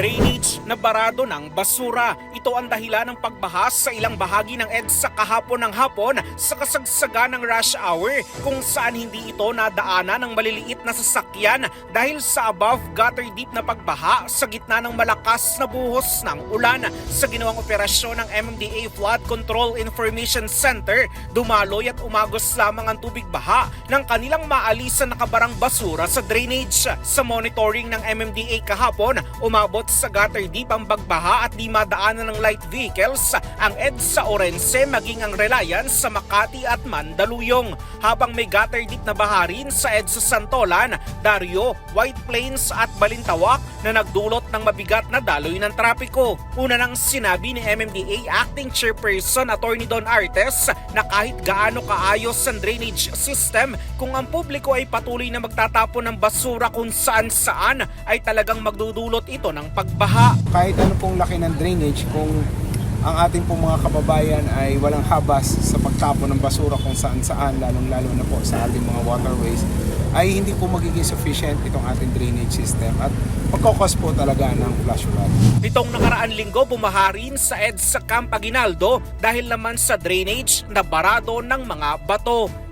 Pedrini Drainage na barado ng basura. Ito ang dahilan ng pagbahas sa ilang bahagi ng EDSA kahapon ng hapon sa kasagsagan ng rush hour kung saan hindi ito nadaanan ng maliliit na sasakyan dahil sa above gutter deep na pagbaha sa gitna ng malakas na buhos ng ulan. Sa ginawang operasyon ng MMDA Flood Control Information Center, dumaloy at umagos lamang ang tubig baha ng kanilang maalisan na kabarang basura sa drainage. Sa monitoring ng MMDA kahapon, umabot sa gutter deep ang bagbaha at di madaanan ng light vehicles ang EDSA Orense maging ang Reliance sa Makati at Mandaluyong. Habang may gutter deep na baha rin sa EDSA Santolan, Dario, White Plains at Balintawak na nagdulot ng mabigat na daloy ng trapiko. Una nang sinabi ni MMDA Acting Chairperson Attorney Don Artes na kahit gaano kaayos ang drainage system, kung ang publiko ay patuloy na magtatapon ng basura kung saan saan ay talagang magdudulot ito ng pagbaha. Kahit ano pong laki ng drainage kung ang ating pong mga kababayan ay walang habas sa pagtapon ng basura kung saan saan lalong lalo na po sa ating mga waterways ay hindi po magiging sufficient itong ating drainage system at magkakos po talaga ng flash flood. Nitong nakaraan linggo, bumaha rin sa EDSA Camp Aguinaldo dahil naman sa drainage na barado ng mga bato.